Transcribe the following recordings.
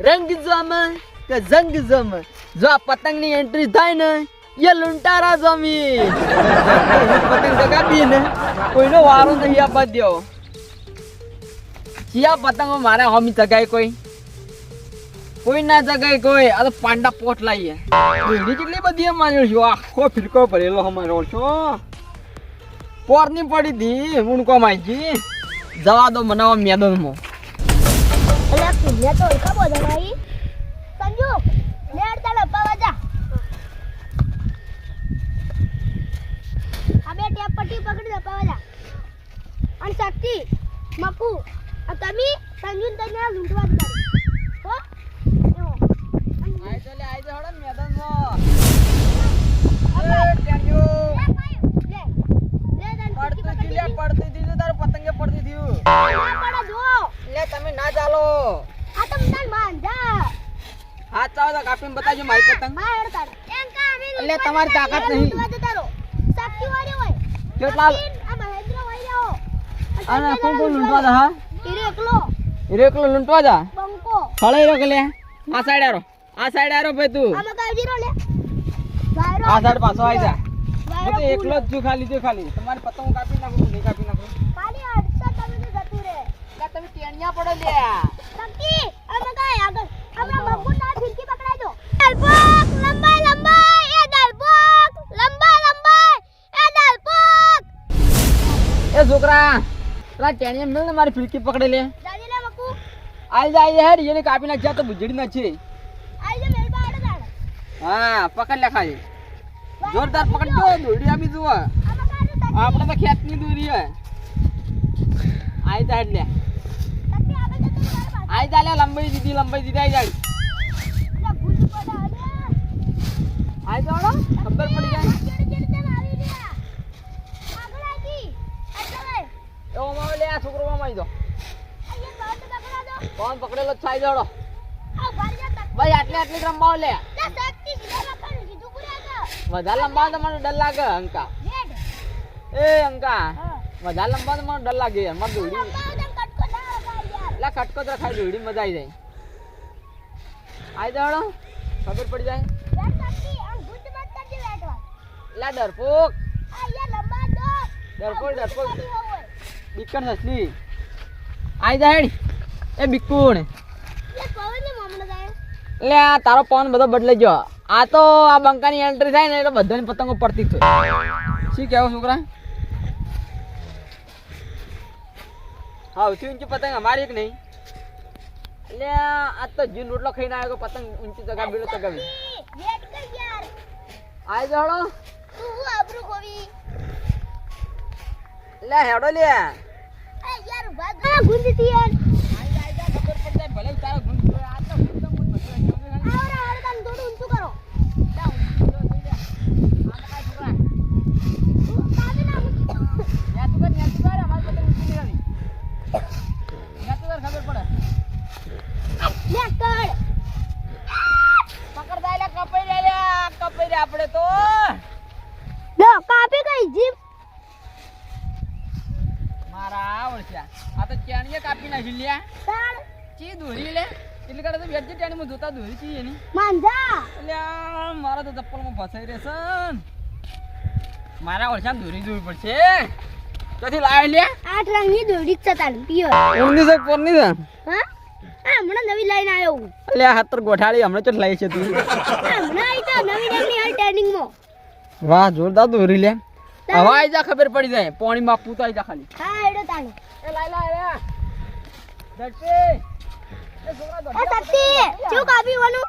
રંગ જમે કે જંગ જમે જો આ પતંગની એન્ટ્રી થાય ને, એ લુંટારા જમી પતંગ ચગાવી ને, કોઈનો વારો નહીં આપવા દો ચિયા પતંગો મારે હમી ચગાય કોઈ? કોઈ ના જગાય કોઈ. આ તો પાંડા પોટ લાવીએ એની કેટલી બધી અમારે છો? આખો ફિરકો ભરેલો અમારો છો પોરની પડી હતી મૂણકો માજી જવા દો બનાવવા મેદાનમાં. અલ્યા કુલ્યા તો ઓળખા બોધા ભાઈ. સંજુ લેડ ચાલો પાવા જા. આ બે ટેપ પટ્ટી પકડી દો પાવા જા. અને શક્તિ, મકુ, આ તમે સંજુ તને લૂંટવા જ તારે હો એવો. આઈ તો લે આઈ તો હડો મેદાનમાં અబ్బા. એ ટેન્યુ લે ભાઈ, લે. લે તને પડતી પટ્ટી હતી લે પકડી પડતી હતી તો તારે પતંગે પડતી થયું દીધી. ના પડે જો લે તમે ના ચાલો આ તો મને બાંધા હાથ ચાલો બતાજો મારી પતંગ અમે એટલે તમારી તાકાત નહીં. કેટલા આ મહેન્દ્ર હોય રહ્યો અને કોણ કોણ લૂંટવા દા હા? હીરો એકલો લૂંટવા દા? બંકો. ખળે હીરો કે લે આ સાઈડ આરો. આ સાઈડ આરો ભાઈ તું. આમાં કાઈ જીરો લે. આ સાઈડ પાછો આવી જા. હું તો એકલો જ છું ખાલી જો ખાલી. તમારી પતંગ કાપી નાખું નહીં કાપી નાખું. તમે જતું રે લે તમે ટેણિયા પડો લે શક્તિ આમાં કાઈ આગળ આપણા બંકો ના ફિરકી પકડાઈ દો દલપોક લંબાઈ લંબાઈ એ દલપોક લંબાઈ લંબાઈ એ દલપોક એ છોકરા પેલા ટેણિયા મિલ ને મારી ફિરકી પકડી લે લે મકુ આઈ હેડ એને કાપી નાખ્યા તો બુજડી નાખી છે જે હા પકડ લે ખાલી જોરદાર પકડજો દોડી આપી જુઓ આપણે તો ખેતની દોરી હે આઈ જા હેડ લે આઈ જા લે લંબાઈ દીધી લંબાઈ દીધી આઈ અરે આઈ જાડો ખબર પડી જાય લે આ છોકરો માં દો. કોણ પકડેલો છાઈ જાડો. ભાઈ આટલી આટલી રંબાવ લે. લે વધારે લંબાવ તો મને ડર લાગે અંકા. એ અંકા વધારે લંબાવ તો મને ડર લાગે મારે દોડી લંબાવ કટકો તો ખાઈ દોડી મજા આવી જાય. આઈ જાડો. ખબર પડી જાય? લે ડરપોક. ડરપોક ડરપોક. બીકણ સસલી આઈ જા હેડ. એ બીકુણ. લે જાય. આ તારો પવન બધો બદલાઈ ગયો. આ તો આ બંકાની એન્ટ્રી થાય ને એટલે બધાની પતંગો પડતી જ શું કહેવું છોકરા? હા ઊંચી ઊંચી પતંગ અમારી એક નહીં. એટલે આ તો જીન રોટલો ખાઈને આવ્યો પતંગ ઊંચી ચગાવી બેલો ચગાવી. યાર. જાડો તું આબરૂ ખોવી. લે હેડો લે. આ ગુંજથી યાર ખબર પડી જાય ભલે તારો ગુણ જોયો. આ તો ગુણ તો ગયું. આવરા આવરા તને થોડું ઊંચું કરો જા, લ્યા ચી દોરી લે? એટલે કાઢે તો વેચી ટેણીમાં જોતા દોરી ચી એની. માંજા. આ મારા તો ચપ્પલમાં ફસાઈ રહેશે. મારા વળસ્યા દોરી જોવી પડશે. ક્યાંથી લાવે લે આઠ રંગની દોરી જ તાણ પિયર. ઓરની છે કોરની છે? હા? હમણાં નવી લાઈન આવ્યો હું. એટલે આ હાતર ગોઠાળી હમણાં ચો લાવી છે તું. હમણાં આવી તો નવી રંગની હાલ ટ્રેનિંગમાં. વાહ જોરદાર દોરી લે. હવે આઈ જા ખબર પડી જાય. પાણી માં પૂતો જા ખાલી. હા એડો તાણ. એ લાઈ લાઈ રે ધરતી એ છોકરા ધરતી આ શક્તિ શું કાપી વાનું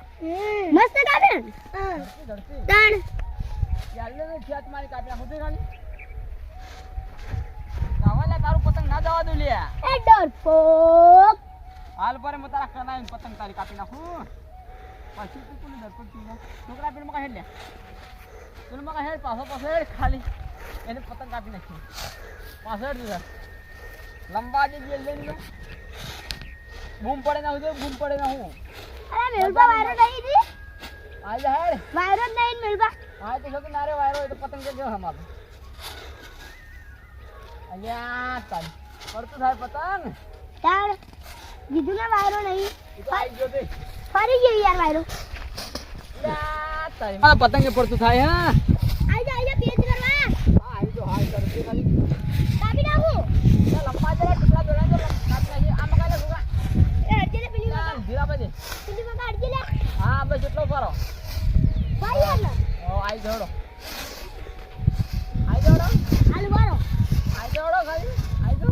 મસ્ત કાપે તાણ હાલ પર હું તારા કનાઈ પતંગ તારી કાપી નાખું પછી તું કોને દરપટ થઈ છોકરા પેલું મકા હેડ લે. પેલું મકા હેડ પાછો પાછો ખાલી. એને પતંગ કાપી નાખી પાછો હેડ દીધા લંબા જે લઈને બૂમ પડે ના હું બૂમ પડે ના હું. અરે મેલબા વાયરો નહીં જા. હેડ વાયરો નહીં મેલબા. હા તો કે નારે વાયરો તો પતંગ કે જો હમાર અલ્યા તન પડતું થાય પતંગ. તાળ કીધું ને વાયરો નહીં. ફરી ગયો યાર વાયરો. પતંગે પડતું થાય હા આઈ જા આઈ જા પેજ કરવા હા આવી તો હાલ કરતી ખાલી કાપી નાખું ચાલ લંબા જરા ટુકડા દોડા દો કાપી નાખી આ મકાઈ લે ભૂગા એ હરજે ને પેલી ચાલ ધીરા પછી પેલી મકા હરજે લે એટલો ફરો? ભાઈ આઈ જોડો. આઈ જોડો. હાલ વારો આઈ જોડો ખાલી. આઈ જો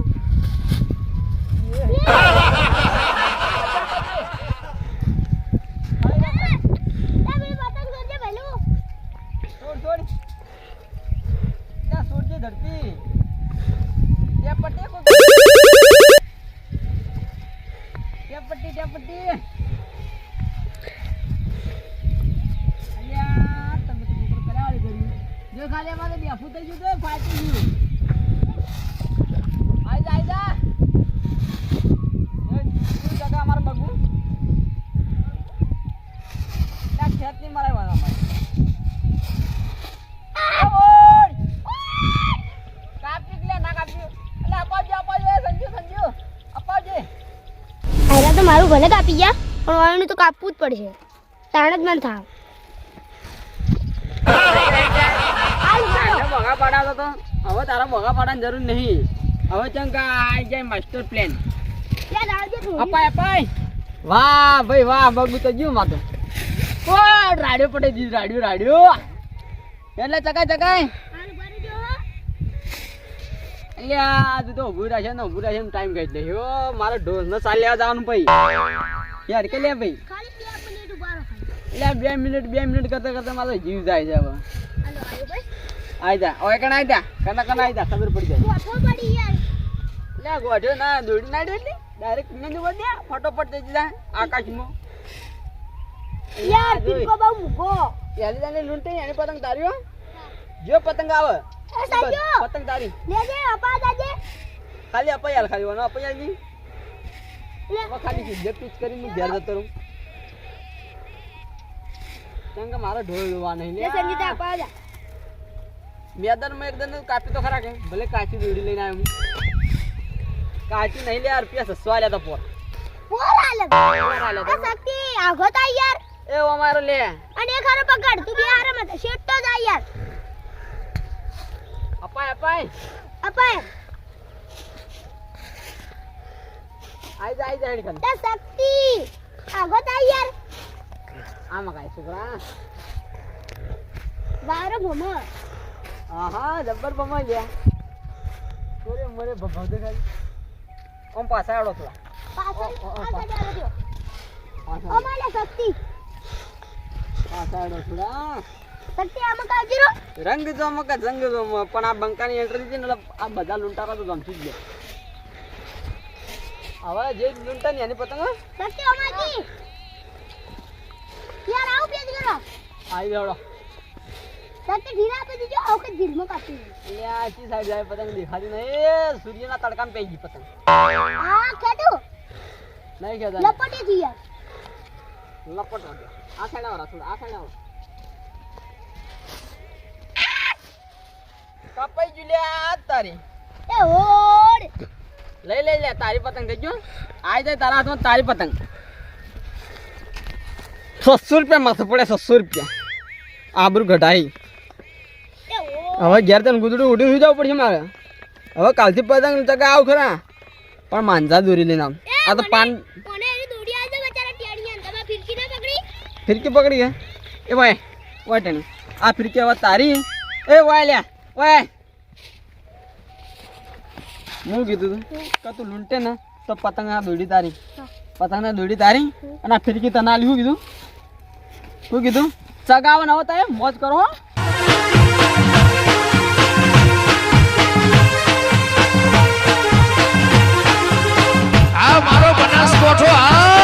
ધરતી. ત્યાં પટ્ટી ત્યાં પટ્ટી ત્યાં પટ્ટી અલ્યા તમે તો છોકરો કરાવાળી કર્યું જો ખાલી અમારે બેફું થઈ ગયું તો ફાટી ગયું. આઈ જા આઈ જા. જગા અમારે તો મારું ભલે કાપી ગયા, પણ વાળું તો કાપવું જ પડશે. તાણ જ મન થાવ હાલ તારે પાડાવતો તો હવે તારા મોઘા પાડવાની જરૂર નહીં. હવે ચંકા આઈ જાય માસ્ટર પ્લાન અપાય અપાય. વાહ ભાઈ વાહ બગુ તો જ્યું માતો ઓ રાડ્યો પડે દી રાડ્યો રાડ્યો. એટલે ચકાય ચકાય. અલ્યા તું તો ઉભું રહેશે ને ઉભું રહેશે ટાઈમ લે હો મારે ઢોસ ને ચાલ લેવા જવાનું ભાઈ. યાર કે લે ભાઈ? ખાલી બે મિનિટ એટલે બે મિનિટ બે મિનિટ કરતા કરતા મારો જીવ જાય છે હવે. હાલો આયો બસ આઈ જા ઓય કણ જા કના કના જા ખબર પડી જાય. ગોઠવો પડી યાર. લે ગોઠ્યો ના દોડી ના એટલે ડાયરેક્ટ ને દે દે. ફટોફટ જઈ જાય આકાશમાં. યાર. પિંકો બહુ મૂકો. પહેલી જાને લૂંટી એની પતંગ તાર્યો જો પતંગ આવે. પતંગ તારી. લેજે અપા જાજે ખાલી અપાઈ હાલ ખાલી વાનો નહીં લે. હવે ખાલી સિદ્ધે પીચ કરીને ઘેર જતો રહું. કેમ કે મારો ઢોલ જોવા નહીં લે. સંજીતા અપા જા મેદાનમાં એકદમ કાપી તો ખરા કે. ભલે કાચી દોડી લઈને આવ્યો હું. કાચી નહીં લે રૂપિયા સસવા લ્યા તો પોર પોર આલે પોર આલે શક્તિ આગો તા યાર. એ અમારો લે. અને એ ખરો પકડ તું બી હારે મત શેટ તો જા યાર. અપાય અપાય. અપાય. આઈ જા આઈ જા હેડ કર તે શક્તિ આગો તા યાર. આમાં કાંઈ છોકરા. બારો ભમો. આહા જબ્બર બમા ગયા સોરે મરે ભભાવતે ખાલી ઓમ પાછા આવડો થોડા પાછા અમારે શક્તિ. પાછા આવડો થોડા. શક્તિ આમાં કાજી રંગ જોમ કે જંગ જોમ પણ આ બંકાની એન્ટ્રી હતી ને આ બધા લૂંટારા તો ગમતી જ ગયા. હવે જે લૂંટા ને એની પતંગ શક્તિ અમાજી યાર આવું પેજ કરો. આવી ગયો શક્તિ ઢીલા આપી દીજો આવું કે દિલમાં કાપી એટલે આ ચી સાઈડ જાય પતંગ દેખાતી નહીં. સૂર્યના તડકામાં પઈ ગઈ પતંગ. હા કેતું નહીં કહેતા લપટી થી યાર. લપટ આ સાઈડ આવો થોડા આ સાઈડ આવો. કપાઈ ગયું તારી. એ ઓડ. લઈ લઈ લે તારી પતંગ ગયું આઈ જાય તારા હાથમાં તારી પતંગ. છસો રૂપિયા માથે પડે છસો રૂપિયા. આબરું ઘટાઈ હવે ઘેર તને ગુદડું ઉડી સુઈ જવું પડશે મારે. હવે કાલથી પતંગ તકે આવ ખરા. પણ માંજા દોરી લઈને આમ આ તો પાન ફિરકી પકડી ગયા એ વાય વાય ટેણી. આ ફિરકી હવે તારી એ વાય લ્યા વાય હું કીધું તું કે તું લૂંટે ને તો પતંગ આ દોડી તારી. પતંગ ને દોડી તારી અને આ ફિરકી તને આલી. શું કીધું? શું કીધું? ચગાવો ન હોતા મોજ કરો હો. મારો બનાસકોઠો આ